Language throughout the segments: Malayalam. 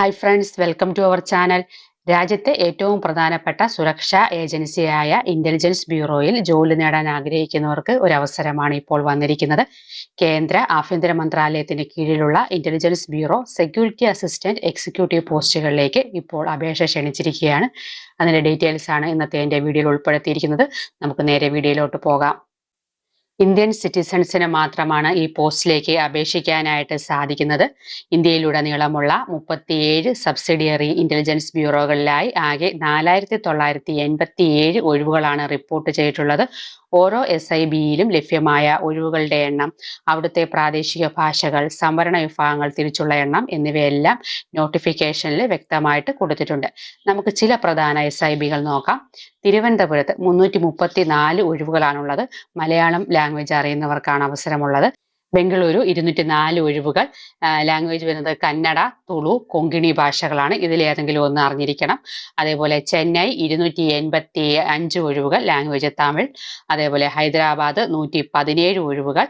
Hi friends welcome to our channel രാജ്യത്തെ ഏറ്റവും പ്രധാനപ്പെട്ട സുരക്ഷാ ഏജൻസിയായ ഇന്റലിജൻസ് ബ്യൂറോയിൽ ജോലി നേടാൻ ആഗ്രഹിക്കുന്നവർക്ക് ഒരു അവസരമാണ് ഇപ്പോൾ വന്നിരിക്കുന്നത്. കേന്ദ്ര ആഭ്യന്തര മന്ത്രാലയത്തിന് കീഴിലുള്ള intelligence bureau security assistant executive പോസ്റ്റുകളിലേക്ക് ഇപ്പോൾ അപേക്ഷ ക്ഷണിച്ചിരിക്കുകയാണ്. അതിന്റെ ഡീറ്റെയിൽസ് ആണ് ഇന്നത്തെ എന്റെ വീഡിയോയിൽ ഉൾപ്പെടുത്തിയിരിക്കുന്നത്. നമുക്ക് നേരെ വീഡിയോയിലോട്ട് പോകാം. ഇന്ത്യൻ സിറ്റിസൺസിന് മാത്രമാണ് ഈ പോസ്റ്റിലേക്ക് അപേക്ഷിക്കാനായിട്ട് സാധിക്കുന്നത്. ഇന്ത്യയിലുടനീളമുള്ള മുപ്പത്തിയേഴ് സബ്സിഡിയറി ഇന്റലിജൻസ് ബ്യൂറോകളിലായി ആകെ നാലായിരത്തി തൊള്ളായിരത്തി എൺപത്തിയേഴ് ഒഴിവുകളാണ് റിപ്പോർട്ട് ചെയ്തിട്ടുള്ളത്. ഓരോ എസ് ഐ ബിയിലും ലഭ്യമായ ഒഴിവുകളുടെ എണ്ണം അവിടുത്തെ പ്രാദേശിക ഭാഷകൾ സംവരണ വിഭാഗങ്ങൾ തിരിച്ചുള്ള എണ്ണം എന്നിവയെല്ലാം നോട്ടിഫിക്കേഷനിൽ വ്യക്തമായിട്ട് കൊടുത്തിട്ടുണ്ട്. നമുക്ക് ചില പ്രധാന എസ് ഐ ബികൾ നോക്കാം. തിരുവനന്തപുരത്ത് മുന്നൂറ്റി മുപ്പത്തി നാല് ഒഴിവുകളാണുള്ളത്. മലയാളം ലാംഗ്വേജ് അറിയുന്നവർക്കാണ് അവസരമുള്ളത്. ബംഗളൂരു ഇരുന്നൂറ്റി നാല് ഒഴിവുകൾ ലാംഗ്വേജ് വരുന്നത് കന്നഡ തുളു കൊങ്കിണി ഭാഷകളാണ്. ഇതിൽ ഏതെങ്കിലും ഒന്ന് അറിഞ്ഞിരിക്കണം. അതേപോലെ ചെന്നൈ ഇരുന്നൂറ്റി എൺപത്തി അഞ്ച് ഒഴിവുകൾ ലാംഗ്വേജ് തമിഴ്. അതേപോലെ ഹൈദരാബാദ് നൂറ്റി പതിനേഴ് ഒഴിവുകൾ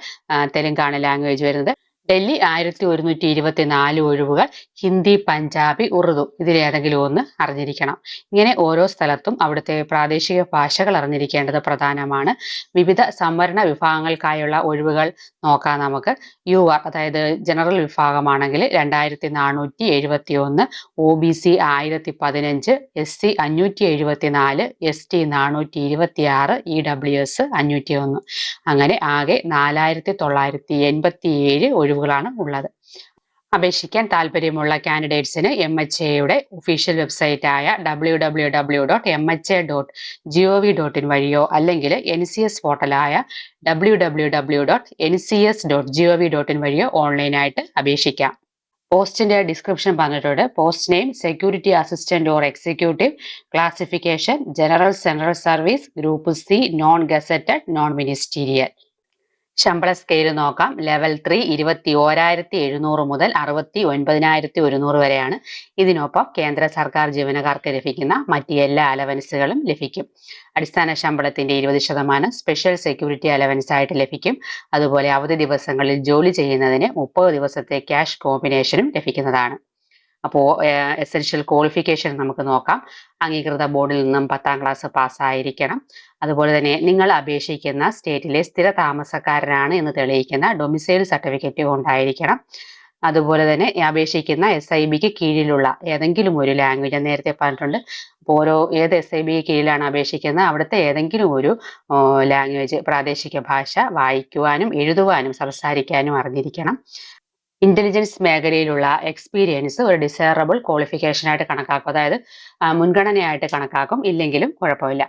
തെലുങ്കാണ് ലാംഗ്വേജ് വരുന്നത്. ഡൽഹി ആയിരത്തി ഒരുന്നൂറ്റി ഇരുപത്തി നാല് ഒഴിവുകൾ ഹിന്ദി പഞ്ചാബി ഉറുദു ഇതിലേതെങ്കിലും ഒന്ന് അറിഞ്ഞിരിക്കണം. ഇങ്ങനെ ഓരോ സ്ഥലത്തും അവിടുത്തെ പ്രാദേശിക ഭാഷകൾ അറിഞ്ഞിരിക്കേണ്ടത് പ്രധാനമാണ്. വിവിധ സംവരണ വിഭാഗങ്ങൾക്കായുള്ള ഒഴിവുകൾ നോക്കാം നമുക്ക്. യു ആർ അതായത് ജനറൽ വിഭാഗമാണെങ്കിൽ രണ്ടായിരത്തി നാനൂറ്റി എഴുപത്തി ഒന്ന് ഒ ബി സി ആയിരത്തി പതിനഞ്ച് എസ് സി അഞ്ഞൂറ്റി എഴുപത്തി നാല് എസ് ടി നാനൂറ്റി ഇരുപത്തി ആറ് ഇ ഡബ്ല്യു എസ് അഞ്ഞൂറ്റി ഒന്ന് അങ്ങനെ ആകെ നാലായിരത്തി തൊള്ളായിരത്തി എൺപത്തി ഏഴ് ഒഴിവുകളാണ് ഉള്ളത്. അപേക്ഷിക്കാൻ താല്പര്യമുള്ള കാൻഡിഡേറ്റ്സിന് എം എച്ച് എയുടെ ഒഫീഷ്യൽ വെബ്സൈറ്റ് ആയ W W W dot M H A dot G O V dot in വഴിയോ അല്ലെങ്കിൽ N C S പോർട്ടലായ W W W dot N C S dot G O V dot in വഴിയോ ഓൺലൈനായിട്ട് അപേക്ഷിക്കാം. പോസ്റ്റിന്റെ ഡിസ്ക്രിപ്ഷൻ പറഞ്ഞിട്ടുണ്ട്. Post name security assistant or executive classification general central service group C non gazetted non ministerial ശമ്പള സ്കെയിൽ നോക്കാം. ലെവൽ ത്രീ ഇരുപത്തി ഓരായിരത്തി എഴുന്നൂറ് മുതൽ അറുപത്തി ഒൻപതിനായിരത്തി ഒരുന്നൂറ് വരെയാണ്. ഇതിനൊപ്പം കേന്ദ്ര സർക്കാർ ജീവനക്കാർക്ക് ലഭിക്കുന്ന മറ്റ് എല്ലാ അലവൻസുകളും ലഭിക്കും. അടിസ്ഥാന ശമ്പളത്തിന്റെ ഇരുപത് ശതമാനം സ്പെഷ്യൽ സെക്യൂരിറ്റി അലവൻസ് ആയിട്ട് ലഭിക്കും. അതുപോലെ അവധി ദിവസങ്ങളിൽ ജോലി ചെയ്യുന്നതിന് മുപ്പത് ദിവസത്തെ ക്യാഷ് കോമ്പിനേഷനും ലഭിക്കുന്നതാണ്. അപ്പോൾ എസെൻഷ്യൽ ക്വാളിഫിക്കേഷൻ നമുക്ക് നോക്കാം. അംഗീകൃത ബോർഡിൽ നിന്നും പത്താം ക്ലാസ് പാസ്സായിരിക്കണം അതുപോലെ തന്നെ നിങ്ങൾ അപേക്ഷിക്കുന്ന സ്റ്റേറ്റിലെ സ്ഥിര താമസക്കാരനാണ് എന്ന് തെളിയിക്കുന്ന ഡൊമിസൈൽ സർട്ടിഫിക്കറ്റ് ഉണ്ടായിരിക്കണം. അതുപോലെ തന്നെ അപേക്ഷിക്കുന്ന എസ് ഐ ബിക്ക് കീഴിലുള്ള ഏതെങ്കിലും ഒരു ലാംഗ്വേജ് നേരത്തെ പറഞ്ഞിട്ടുണ്ട്. ഓരോ ഏത് എസ് ഐ ബിക്ക് കീഴിലാണ് അപേക്ഷിക്കുന്നത്? അവിടുത്തെ ഏതെങ്കിലും ഒരു ലാംഗ്വേജ് പ്രാദേശിക ഭാഷ വായിക്കുവാനും എഴുതുവാനും സംസാരിക്കാനും അറിഞ്ഞിരിക്കണം. ഇന്റലിജൻസ് മേഖലയിലുള്ള എക്സ്പീരിയൻസ് ഒരു ഡിസൈറബിൾ ക്വാളിഫിക്കേഷൻ ആയിട്ട് കണക്കാക്കും. അതായത് മുൻഗണനയായിട്ട് കണക്കാക്കും. ഇല്ലെങ്കിലും കുഴപ്പമില്ല.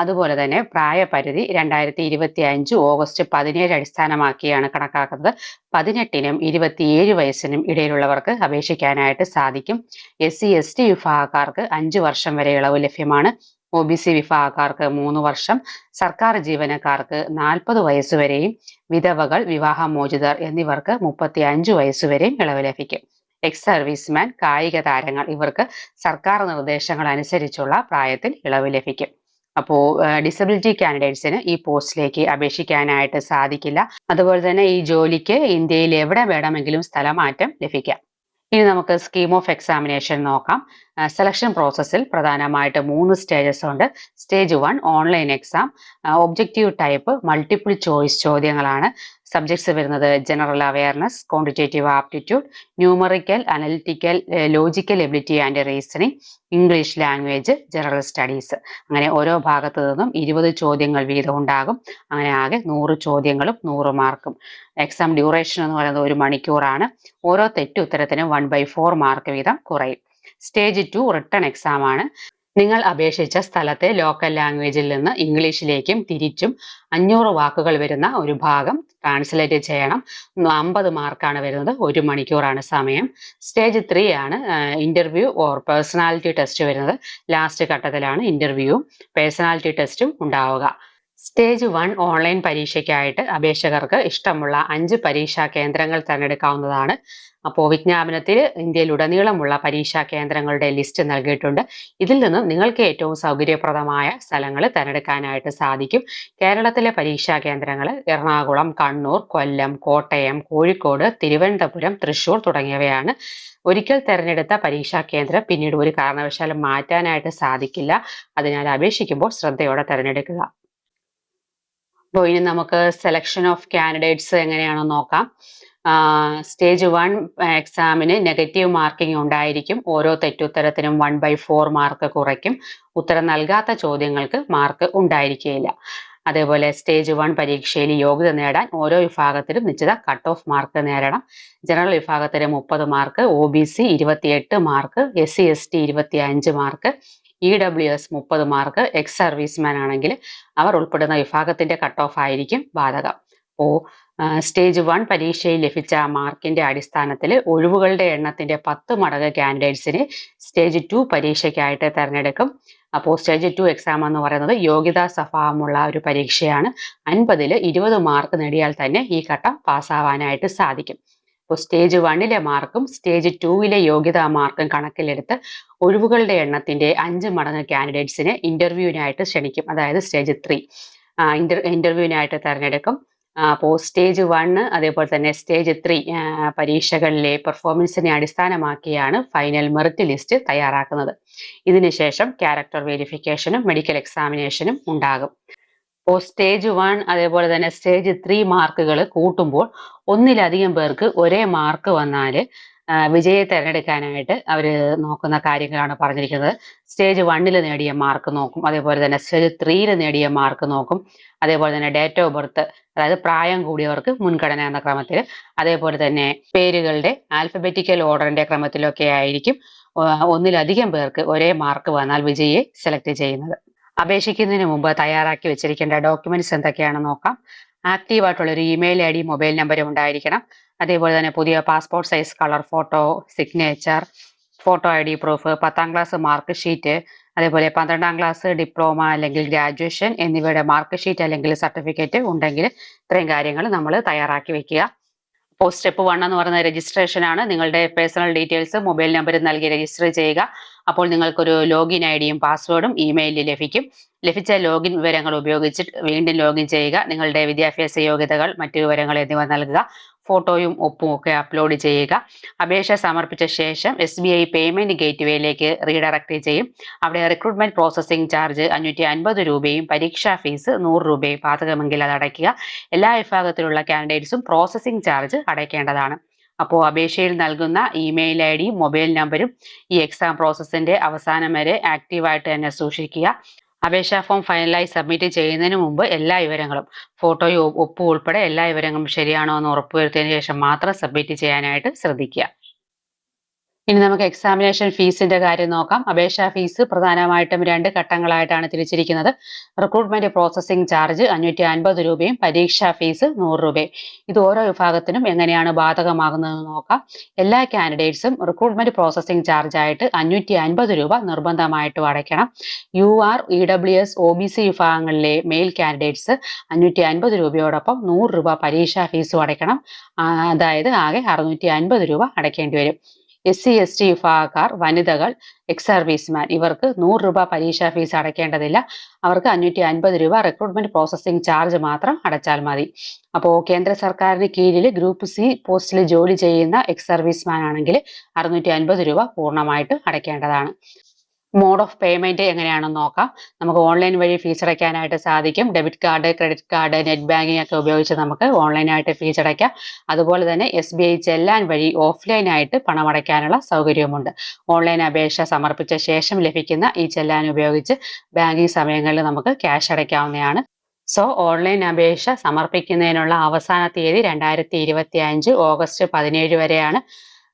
അതുപോലെ തന്നെ പ്രായപരിധി രണ്ടായിരത്തി ഇരുപത്തി അഞ്ച് ഓഗസ്റ്റ് പതിനേഴ് അടിസ്ഥാനമാക്കിയാണ് കണക്കാക്കുന്നത്. പതിനെട്ടിനും ഇരുപത്തിയേഴ് വയസ്സിനും ഇടയിലുള്ളവർക്ക് അപേക്ഷിക്കാനായിട്ട് സാധിക്കും. എസ് സി എസ് ടി വിഭാഗക്കാർക്ക് അഞ്ച് വർഷം വരെ ഇളവ് ലഭ്യമാണ്. ഒ ബി സി വിഭാഗക്കാർക്ക് മൂന്ന് വർഷം സർക്കാർ ജീവനക്കാർക്ക് നാൽപ്പത് വയസ്സുവരെയും വിധവകൾ വിവാഹമോചിതർ എന്നിവർക്ക് മുപ്പത്തി അഞ്ച് വയസ്സുവരെയും ഇളവ് ലഭിക്കും. എക്സ് സർവീസ്മാൻ കായിക താരങ്ങൾ ഇവർക്ക് സർക്കാർ നിർദ്ദേശങ്ങൾ അനുസരിച്ചുള്ള പ്രായത്തിൽ ഇളവ് ലഭിക്കും. അപ്പോൾ ഡിസബിലിറ്റി കാൻഡിഡേറ്റ്സിന് ഈ പോസ്റ്റിലേക്ക് അപേക്ഷിക്കാനായിട്ട് സാധിക്കില്ല. അതുപോലെ തന്നെ ഈ ജോലിക്ക് ഇന്ത്യയിൽ എവിടെ വേണമെങ്കിലും സ്ഥലമാറ്റം ലഭിക്കാം. ഇനി നമുക്ക് സ്കീം ഓഫ് എക്സാമിനേഷൻ നോക്കാം. സെലക്ഷൻ പ്രോസസ്സിൽ പ്രധാനമായിട്ട് മൂന്ന് സ്റ്റേജസ് ഉണ്ട്. Stage one online exam objective type multiple choice ചോദ്യങ്ങളാണ്. സബ്ജക്ട്സ് വരുന്നത് general awareness quantitative aptitude numerical analytical logical ability and reasoning English language general studies അങ്ങനെ ഓരോ ഭാഗത്തു നിന്നും ഇരുപത് ചോദ്യങ്ങൾ വീതം ഉണ്ടാകും അങ്ങനെ ആകെ നൂറ് ചോദ്യങ്ങളും നൂറ് മാർക്കും എക്സാം ഡ്യൂറേഷൻ എന്ന് പറയുന്നത് ഒരു മണിക്കൂറാണ്. ഓരോ തെറ്റുത്തരത്തിനും വൺ ബൈ ഫോർ മാർക്ക് വീതം കുറയും. സ്റ്റേജ് ടു റിട്ടേൺ എക്സാം ആണ്. നിങ്ങൾ അപേക്ഷിച്ച സ്ഥലത്തെ ലോക്കൽ ലാംഗ്വേജിൽ നിന്ന് ഇംഗ്ലീഷിലേക്കും തിരിച്ചും അഞ്ഞൂറ് വാക്കുകൾ വരുന്ന ഒരു ഭാഗം ട്രാൻസ്ലേറ്റ് ചെയ്യണം. അമ്പത് മാർക്കാണ് വരുന്നത്. ഒരു മണിക്കൂറാണ് സമയം. സ്റ്റേജ് ത്രീ ആണ് ഇന്റർവ്യൂ ഓർ പേഴ്സണാലിറ്റി ടെസ്റ്റ് വരുന്നത്. ലാസ്റ്റ് ഘട്ടത്തിലാണ് ഇന്റർവ്യൂവും പേഴ്സണാലിറ്റി ടെസ്റ്റും ഉണ്ടാവുക. സ്റ്റേജ് വൺ ഓൺലൈൻ പരീക്ഷയ്ക്കായിട്ട് അപേക്ഷകർക്ക് ഇഷ്ടമുള്ള അഞ്ച് പരീക്ഷാ കേന്ദ്രങ്ങൾ തിരഞ്ഞെടുക്കാവുന്നതാണ്. അപ്പോൾ വിജ്ഞാപനത്തിൽ ഇന്ത്യയിലുടനീളമുള്ള പരീക്ഷാ കേന്ദ്രങ്ങളുടെ ലിസ്റ്റ് നൽകിയിട്ടുണ്ട്. ഇതിൽ നിന്നും നിങ്ങൾക്ക് ഏറ്റവും സൗകര്യപ്രദമായ സ്ഥലങ്ങൾ തിരഞ്ഞെടുക്കാനായിട്ട് സാധിക്കും. കേരളത്തിലെ പരീക്ഷാ കേന്ദ്രങ്ങൾ എറണാകുളം കണ്ണൂർ കൊല്ലം കോട്ടയം കോഴിക്കോട് തിരുവനന്തപുരം തൃശൂർ തുടങ്ങിയവയാണ്. ഒരിക്കൽ തിരഞ്ഞെടുത്ത പരീക്ഷാ കേന്ദ്രം പിന്നീട് ഒരു കാരണവശാലും മാറ്റാനായിട്ട് സാധിക്കില്ല. അതിനാൽ അപേക്ഷിക്കുമ്പോൾ ശ്രദ്ധയോടെ തിരഞ്ഞെടുക്കുക. അപ്പോൾ ഇനി നമുക്ക് സെലക്ഷൻ ഓഫ് കാൻഡിഡേറ്റ്സ് എങ്ങനെയാണെന്ന് നോക്കാം. സ്റ്റേജ് വൺ എക്സാമിന് നെഗറ്റീവ് മാർക്കിംഗ് ഉണ്ടായിരിക്കും. ഓരോ തെറ്റുത്തരത്തിനും വൺ ബൈ ഫോർ മാർക്ക് കുറയ്ക്കും. ഉത്തരം നൽകാത്ത ചോദ്യങ്ങൾക്ക് മാർക്ക് ഉണ്ടായിരിക്കുകയില്ല അതേപോലെ സ്റ്റേജ് വൺ പരീക്ഷയിൽ യോഗ്യത നേടാൻ ഓരോ വിഭാഗത്തിലും നിശ്ചിത കട്ട് ഓഫ് മാർക്ക് നേടണം. ജനറൽ വിഭാഗത്തിന് മുപ്പത് മാർക്ക് ഒ ബി സി ഇരുപത്തിയെട്ട് mark S C S T ഇരുപത്തി അഞ്ച് മാർക്ക് ഇ ഡബ്ല്യു എസ് മുപ്പത് മാർക്ക് എക്സ് സർവീസ്മാൻ ആണെങ്കിൽ അവർ ഉൾപ്പെടുന്ന വിഭാഗത്തിന്റെ കട്ട് ഓഫ് ആയിരിക്കും ബാധകം. ഓ സ്റ്റേജ് വൺ പരീക്ഷയിൽ ലഭിച്ച മാർക്കിന്റെ അടിസ്ഥാനത്തിൽ ഒഴിവുകളുടെ എണ്ണത്തിന്റെ പത്ത് മടങ്ങ് കാൻഡിഡേറ്റ്സിനെ സ്റ്റേജ് ടു പരീക്ഷയ്ക്കായിട്ട് തിരഞ്ഞെടുക്കും. അപ്പോൾ സ്റ്റേജ് ടു എക്സാം എന്ന് പറയുന്നത് യോഗ്യതാ സ്വഭാവമുള്ള ഒരു പരീക്ഷയാണ്. അൻപതിൽ ഇരുപത് മാർക്ക് നേടിയാൽ തന്നെ ഈ ഘട്ടം പാസ്സാവാനായിട്ട് സാധിക്കും. അപ്പോൾ സ്റ്റേജ് വണ്ണിലെ മാർക്കും സ്റ്റേജ് ടൂവിലെ യോഗ്യതാ മാർക്കും കണക്കിലെടുത്ത് ഒഴിവുകളുടെ എണ്ണത്തിന്റെ അഞ്ച് മടങ്ങ് കാൻഡിഡേറ്റ്സിനെ ഇന്റർവ്യൂവിനായിട്ട് ക്ഷണിക്കും. അതായത് സ്റ്റേജ് ത്രീ ഇന്റർ ഇന്റർവ്യൂവിനായിട്ട് തിരഞ്ഞെടുക്കും. അപ്പോൾ സ്റ്റേജ് വണ്ണ് അതേപോലെ തന്നെ സ്റ്റേജ് ത്രീ പരീക്ഷകളിലെ പെർഫോമൻസിനെ അടിസ്ഥാനമാക്കിയാണ് ഫൈനൽ മെറിറ്റ് ലിസ്റ്റ് തയ്യാറാക്കുന്നത്. ഇതിനുശേഷം ക്യാരക്ടർ വെരിഫിക്കേഷനും മെഡിക്കൽ എക്സാമിനേഷനും ഉണ്ടാകും. അപ്പോൾ സ്റ്റേജ് വൺ അതേപോലെ തന്നെ സ്റ്റേജ് ത്രീ മാർക്കുകൾ കൂട്ടുമ്പോൾ ഒന്നിലധികം പേർക്ക് ഒരേ മാർക്ക് വന്നാൽ വിജയെ തിരഞ്ഞെടുക്കാനായിട്ട് അവർ നോക്കുന്ന കാര്യങ്ങളാണ് പറഞ്ഞിരിക്കുന്നത്. സ്റ്റേജ് വണ്ണിൽ നേടിയ മാർക്ക് നോക്കും. അതേപോലെ തന്നെ സ്റ്റേജ് ത്രീയിൽ നേടിയ മാർക്ക് നോക്കും. അതേപോലെ തന്നെ ഡേറ്റ് ഓഫ് ബർത്ത് അതായത് പ്രായം കൂടിയവർക്ക് മുൻഗണന എന്ന ക്രമത്തിൽ അതേപോലെ തന്നെ പേരുകളുടെ ആൽഫബറ്റിക്കൽ ഓർഡറിന്റെ ക്രമത്തിലൊക്കെ ആയിരിക്കും ഒന്നിലധികം പേർക്ക് ഒരേ മാർക്ക് വന്നാൽ വിജയെ സെലക്ട് ചെയ്യുന്നത്. അപേക്ഷിക്കുന്നതിന് മുമ്പ് തയ്യാറാക്കി വെച്ചിരിക്കേണ്ട ഡോക്യുമെന്റ്സ് എന്തൊക്കെയാണെന്ന് നോക്കാം. ആക്റ്റീവ് ആയിട്ടുള്ള ഒരു ഇമെയിൽ ഐ ഡി മൊബൈൽ നമ്പറും ഉണ്ടായിരിക്കണം. അതേപോലെ തന്നെ പുതിയ passport size colour photo signature photo I D proof പത്താം ക്ലാസ് മാർക്ക് ഷീറ്റ് അതേപോലെ പന്ത്രണ്ടാം ക്ലാസ് ഡിപ്ലോമ അല്ലെങ്കിൽ ഗ്രാജുവേഷൻ എന്നിവയുടെ മാർക്ക് ഷീറ്റ് അല്ലെങ്കിൽ സർട്ടിഫിക്കറ്റ് ഉണ്ടെങ്കിൽ ഇത്രയും കാര്യങ്ങൾ നമ്മൾ തയ്യാറാക്കി വെക്കുക. അപ്പോൾ സ്റ്റെപ്പ് വൺ എന്ന് പറയുന്ന രജിസ്ട്രേഷൻ ആണ്. നിങ്ങളുടെ പേഴ്സണൽ ഡീറ്റെയിൽസ് മൊബൈൽ നമ്പർ നൽകി രജിസ്റ്റർ ചെയ്യുക. അപ്പോൾ നിങ്ങൾക്കൊരു ലോഗിൻ ഐ ഡിയും പാസ്വേഡും ഇമെയിലിൽ ലഭിക്കും. ലഭിച്ച ലോഗിൻ വിവരങ്ങൾ ഉപയോഗിച്ച് വീണ്ടും ലോഗിൻ ചെയ്യുക. നിങ്ങളുടെ വിദ്യാഭ്യാസ യോഗ്യതകൾ മറ്റു വിവരങ്ങൾ എന്നിവ നൽകുക. ഫോട്ടോയും ഒപ്പും ഒക്കെ അപ്ലോഡ് ചെയ്യുക. അപേക്ഷ സമർപ്പിച്ച ശേഷം എസ് ബി ഐ പേയ്മെന്റ് ഗേറ്റ്വേയിലേക്ക് റീഡയറക്ട് ചെയ്യും. അവിടെ റിക്രൂട്ട്മെന്റ് പ്രോസസ്സിംഗ് ചാർജ് അഞ്ഞൂറ്റി അൻപത് രൂപയും പരീക്ഷാ ഫീസ് നൂറ് രൂപയും ബാധകമെങ്കിൽ അത് അടയ്ക്കുക. എല്ലാ വിഭാഗത്തിലുള്ള കാൻഡിഡേറ്റ്സും പ്രോസസ്സിംഗ് ചാർജ് അടയ്ക്കേണ്ടതാണ്. അപ്പോൾ അപേക്ഷയിൽ നൽകുന്ന ഇമെയിൽ ഐ ഡിയും മൊബൈൽ നമ്പരും ഈ എക്സാം പ്രോസസ്സിന്റെ അവസാനം വരെ ആക്റ്റീവായിട്ട് തന്നെ സൂക്ഷിക്കുക. അപേക്ഷാ ഫോം ഫൈനലായി സബ്മിറ്റ് ചെയ്യുന്നതിന് മുമ്പ് എല്ലാ വിവരങ്ങളും ഫോട്ടോയും ഒപ്പും ഉൾപ്പെടെ എല്ലാ വിവരങ്ങളും ശരിയാണോ എന്ന് ഉറപ്പുവരുത്തിയതിനു ശേഷം മാത്രം സബ്മിറ്റ് ചെയ്യാനായിട്ട് ശ്രദ്ധിക്കുക. ഇനി നമുക്ക് എക്സാമിനേഷൻ ഫീസിന്റെ കാര്യം നോക്കാം. അപേക്ഷാ ഫീസ് പ്രധാനമായിട്ടും രണ്ട് ഘട്ടങ്ങളായിട്ടാണ് തിരിച്ചിരിക്കുന്നത്. റിക്രൂട്ട്മെന്റ് പ്രോസസ്സിംഗ് ചാർജ് അഞ്ഞൂറ്റി അൻപത് രൂപയും പരീക്ഷാ ഫീസ് നൂറ് രൂപയും. ഇത് ഓരോ വിഭാഗത്തിനും എങ്ങനെയാണ് ബാധകമാകുന്നതെന്ന് നോക്കാം. എല്ലാ കാൻഡിഡേറ്റ്സും റിക്രൂട്ട്മെന്റ് പ്രോസസ്സിംഗ് ചാർജായിട്ട് അഞ്ഞൂറ്റി അൻപത് രൂപ നിർബന്ധമായിട്ടും അടയ്ക്കണം. U R E W S O B C വിഭാഗങ്ങളിലെ മെയിൽ കാൻഡിഡേറ്റ്സ് അഞ്ഞൂറ്റി അൻപത് രൂപയോടൊപ്പം നൂറ് രൂപ പരീക്ഷാ ഫീസും അടയ്ക്കണം. അതായത് ആകെ അറുന്നൂറ്റി അൻപത് രൂപ അടയ്ക്കേണ്ടി വരും. എസ് സി എസ് ടി വിഭാഗക്കാർ വനിതകൾ എക്സ് സർവീസ്മാൻ ഇവർക്ക് നൂറ് രൂപ പരീക്ഷാ ഫീസ് അടയ്ക്കേണ്ടതില്ല. അവർക്ക് അഞ്ഞൂറ്റി അൻപത് രൂപ റിക്രൂട്ട്മെന്റ് പ്രോസസ്സിംഗ് ചാർജ് മാത്രം അടച്ചാൽ മതി. അപ്പോൾ കേന്ദ്ര സർക്കാരിന് കീഴിൽ ഗ്രൂപ്പ് സി പോസ്റ്റിൽ ജോലി ചെയ്യുന്ന എക്സ് സർവീസ്മാൻ ആണെങ്കിൽ അറുന്നൂറ്റി അൻപത് രൂപ പൂർണമായിട്ട് അടയ്ക്കേണ്ടതാണ്. മോഡ് ഓഫ് പേയ്മെന്റ് എങ്ങനെയാണെന്ന് നോക്കാം. നമുക്ക് ഓൺലൈൻ വഴി ഫീസ് അടയ്ക്കാനായിട്ട് സാധിക്കും. Debit card credit card net banking ഒക്കെ ഉപയോഗിച്ച് നമുക്ക് ഓൺലൈനായിട്ട് ഫീസ് അടയ്ക്കാം. അതുപോലെ തന്നെ എസ് ബി ഐ ചെല്ലാൻ വഴി ഓഫ്ലൈനായിട്ട് പണം അടയ്ക്കാനുള്ള സൗകര്യവുമുണ്ട്. ഓൺലൈൻ അപേക്ഷ സമർപ്പിച്ച ശേഷം ലഭിക്കുന്ന ഈ ചെല്ലാൻ ഉപയോഗിച്ച് ബാങ്കിങ് സമയങ്ങളിൽ നമുക്ക് ക്യാഷ് അടയ്ക്കാവുന്നതാണ്. സോ ഓൺലൈൻ അപേക്ഷ സമർപ്പിക്കുന്നതിനുള്ള അവസാന തീയതി രണ്ടായിരത്തി ഇരുപത്തി അഞ്ച് ഓഗസ്റ്റ് പതിനേഴ് വരെയാണ്.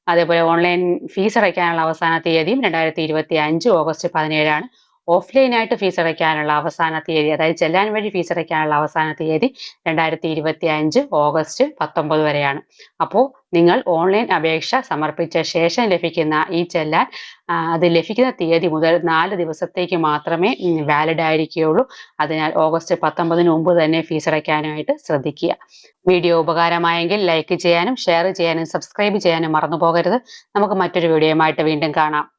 അതേപോലെ ഓൺലൈൻ ഫീസ് അടയ്ക്കാനുള്ള അവസാന തീയതിയും രണ്ടായിരത്തി ഇരുപത്തി അഞ്ച് ഓഗസ്റ്റ് പതിനേഴാണ്. ഓഫ്ലൈനായിട്ട് ഫീസ് അടയ്ക്കാനുള്ള അവസാന തീയതി അതായത് ചെല്ലാൻ വഴി ഫീസ് അടയ്ക്കാനുള്ള അവസാന തീയതി രണ്ടായിരത്തി ഇരുപത്തി അഞ്ച് ഓഗസ്റ്റ് പത്തൊമ്പത് വരെയാണ്. അപ്പോൾ നിങ്ങൾ ഓൺലൈൻ അപേക്ഷ സമർപ്പിച്ച ശേഷം ലഭിക്കുന്ന ഈ ചെല്ലാൻ അത് ലഭിക്കുന്ന തീയതി മുതൽ നാല് ദിവസത്തേക്ക് മാത്രമേ വാലിഡ് ആയിരിക്കുകയുള്ളൂ. അതിനാൽ ഓഗസ്റ്റ് പത്തൊമ്പതിന് മുമ്പ് തന്നെ ഫീസ് അടയ്ക്കാനായിട്ട് ശ്രദ്ധിക്കുക. വീഡിയോ ഉപകാരമായെങ്കിൽ ലൈക്ക് ചെയ്യാനും ഷെയർ ചെയ്യാനും സബ്സ്ക്രൈബ് ചെയ്യാനും മറന്നു പോകരുത് നമുക്ക് മറ്റൊരു വീഡിയോയുമായിട്ട് വീണ്ടും കാണാം.